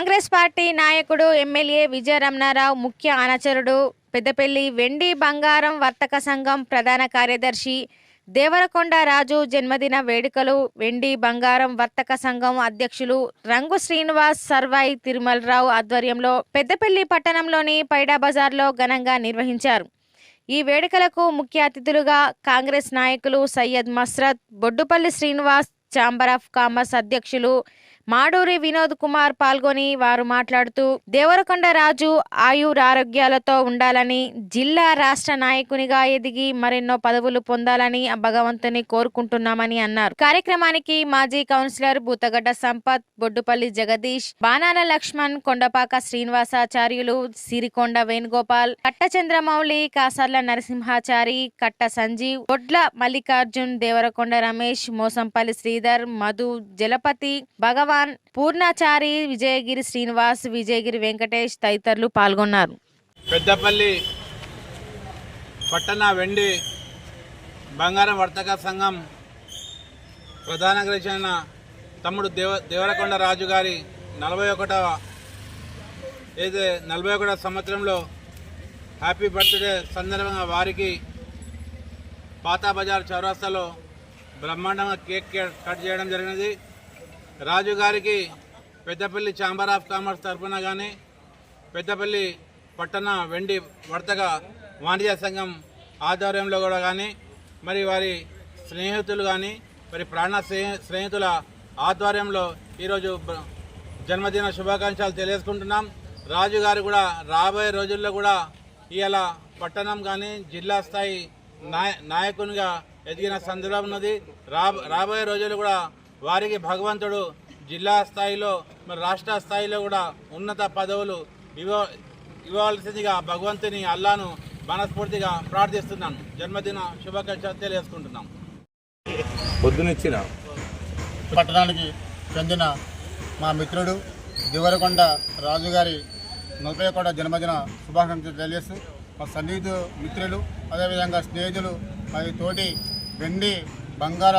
Congress party నాయకుడు MLA Vijaya Ramanarao ముఖ్య అనచరుడు పెద్దపల్లి వెండి బంగారం వర్తక సంఘం ప్రధాన కార్యదర్శి దేవరకొండ రాజు జన్మదిన వేడుకలు వెండి బంగారం వర్తక సంఘం అధ్యక్షులు రంగు శ్రీనివాస్ సర్వాయి తిరుమలరావు ఆధ్వర్యంలో పెద్దపల్లి పట్టణంలోని పైడా బజార్లో ఘనంగా నిర్వహించారు. ఈ వేడుకలకు ముఖ్య అతిథులుగా కాంగ్రెస్ నాయకులు Syed Masrat Boddupalli Srinivas chamber of commerce అధ్యక్షులు మాడూరి వినోద్ కుమార్ పాల్గొని వారు మాట్లాడుతూ దేవరకొండ రాజు ఆయురారోగ్యాలతో ఉండాలని జిల్లా రాష్ట్ర నాయకునిగా ఎదిగి మరెన్నో పదవులు పొందాలని ఆ భగవంతుని కోరుకుంటున్నామని అన్నారు. కార్యక్రమానికి మాజీ కౌన్సిలర్ బూతగడ్డ సంపత్ బొడ్డుపల్లి జగదీష్ బాణాల లక్ష్మణ్ కొండపాక శ్రీనివాసాచార్యులు సిరికొండ వేణుగోపాల్ కట్ట చంద్రమౌళి కాసర్ల నరసింహాచారి కట్ట సంజీవ్ బొడ్ల మల్లికార్జున్ దేవరకొండ రమేష్ మోసంపల్లి శ్రీధర్ మధు జలపతి ధవన్ పూర్ణాచారి విజయగిరి శ్రీనివాస్ విజయగిరి వెంకటేష్ తదితరులు పాల్గొన్నారు. పెద్దపల్లి పట్టణ వెండి బంగారం వర్తక సంఘం ప్రధాన గ్రహించిన తమ్ముడు దేవ దేవరకొండ రాజు గారి నలభై ఒకటవ ఏదే నలభై ఒకటవ సంవత్సరంలో హ్యాపీ బర్త్డే సందర్భంగా వారికి పాతా బజార్ చౌరాస్తాలో బ్రహ్మాండంగా కేక్ కట్ చేయడం జరిగినది. రాజు గారికి పెద్దపల్లి ఛాంబర్ ఆఫ్ కామర్స్ తరఫున కానీ పెద్దపల్లి పట్టణ వెండి వర్తక వాణిజ్య సంఘం ఆధ్వర్యంలో కూడా కానీ మరి వారి స్నేహితులు కానీ మరి ప్రాణ స్నేహితుల ఆధ్వర్యంలో ఈరోజు జన్మదిన శుభాకాంక్షలు తెలియజేసుకుంటున్నాం. రాజు గారు కూడా రాబోయే రోజుల్లో కూడా ఇవాళ పట్టణం కానీ జిల్లా స్థాయి నాయ నాయకునిగా ఎదిగిన సందర్భం ఉన్నది. రాబోయే రోజుల్లో కూడా వారికి భగవంతుడు జిల్లా స్థాయిలో మరి రాష్ట్ర స్థాయిలో కూడా ఉన్నత పదవులు ఇవ్వ ఇవ్వాల్సిందిగా భగవంతుని అల్లాను మనస్ఫూర్తిగా ప్రార్థిస్తున్నాను. జన్మదిన శుభాకాంక్షలు తెలియజేసుకుంటున్నాం. పొద్దునిచ్చిన పట్టణానికి చెందిన మా మిత్రుడు దివరకొండ రాజుగారి నలభై ఒకటో జన్మదిన శుభాకాంక్షలు తెలియజేస్తూ మా సన్నిహితు మిత్రులు అదేవిధంగా స్నేహితులు మరి తోటి వెండి బంగార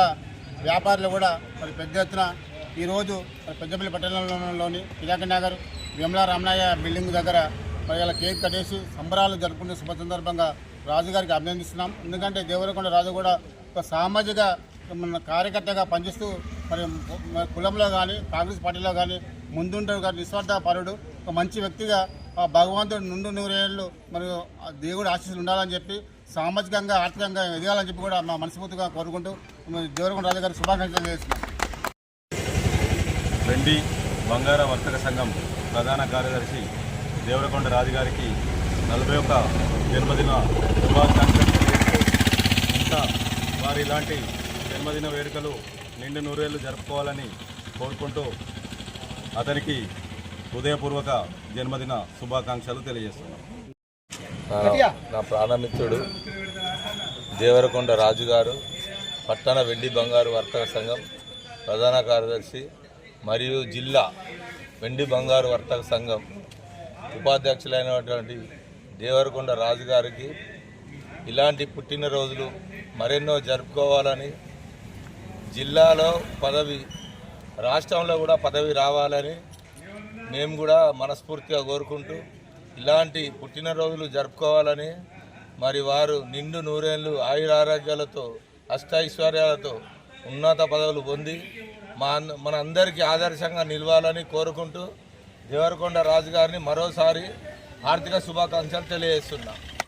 వ్యాపారులు కూడా మరి పెద్ద ఎత్తున ఈరోజు మరి పెద్దపల్లి పట్టణంలోని పిలాక నగర్ విమలా రామనాయ బిల్డింగ్ దగ్గర మరి ఇలా కేక్ కట్టేసి సంబరాలు జరుపుకునే శుభ సందర్భంగా రాజుగారికి అభినందిస్తున్నాం. ఎందుకంటే దేవరకొండ రాజు కూడా ఒక సామాజిక మన కార్యకర్తగా పనిచేస్తూ మరి కులంలో కానీ కాంగ్రెస్ పార్టీలో కానీ ముందుంటాడు కానీ నిస్వార్థ పరుడు. ఒక మంచి వ్యక్తిగా ఆ భగవంతుడు నుండు నూరేళ్ళు మరియు దేవుడు ఆశీస్సులు ఉండాలని చెప్పి సామాజికంగా ఆర్థికంగా ఎదగాలని చెప్పి కూడా మా మనస్ఫూర్తిగా కోరుకుంటూ దేవరకొండ రాజు గారి శుభాకాంక్షలు చేస్తున్నాం వెండి బంగార వర్తక సంఘం ప్రధాన కార్యదర్శి దేవరకొండ రాజుగారికి నలభై ఒక్క జన్మదిన శుభాకాంక్షలు ఇంకా వారి ఇలాంటి జన్మదిన వేడుకలు నిండు నూరేళ్ళు జరుపుకోవాలని కోరుకుంటూ అతనికి హృదయపూర్వక జన్మదిన శుభాకాంక్షలు తెలియజేస్తున్నాను నా ప్రాణమిత్రుడు దేవరకొండ రాజు గారు పట్టణ వెండి బంగారు వర్తక సంఘం ప్రధాన కార్యదర్శి మరియు జిల్లా వెండి బంగారు వర్తక సంఘం ఉపాధ్యక్షులైనటువంటి దేవరకొండ రాజు గారికి ఇలాంటి పుట్టినరోజులు మరెన్నో జరుపుకోవాలని జిల్లాలో పదవి రాష్ట్రంలో కూడా పదవి రావాలని మేము కూడా మనస్ఫూర్తిగా కోరుకుంటూ ఇలాంటి పుట్టినరోజులు జరుపుకోవాలని మరి వారు నిండు నూరేళ్ళు ఆయురారోగ్యాలతో అష్టైశ్వర్యాలతో ఉన్నత పదవులు పొంది మా మన అందరికీ ఆదర్శంగా నిలవాలని కోరుకుంటూ దేవరకొండ రాజు గారిని మరోసారి ఆర్థిక శుభాకాంక్షలు తెలియజేస్తున్నాం.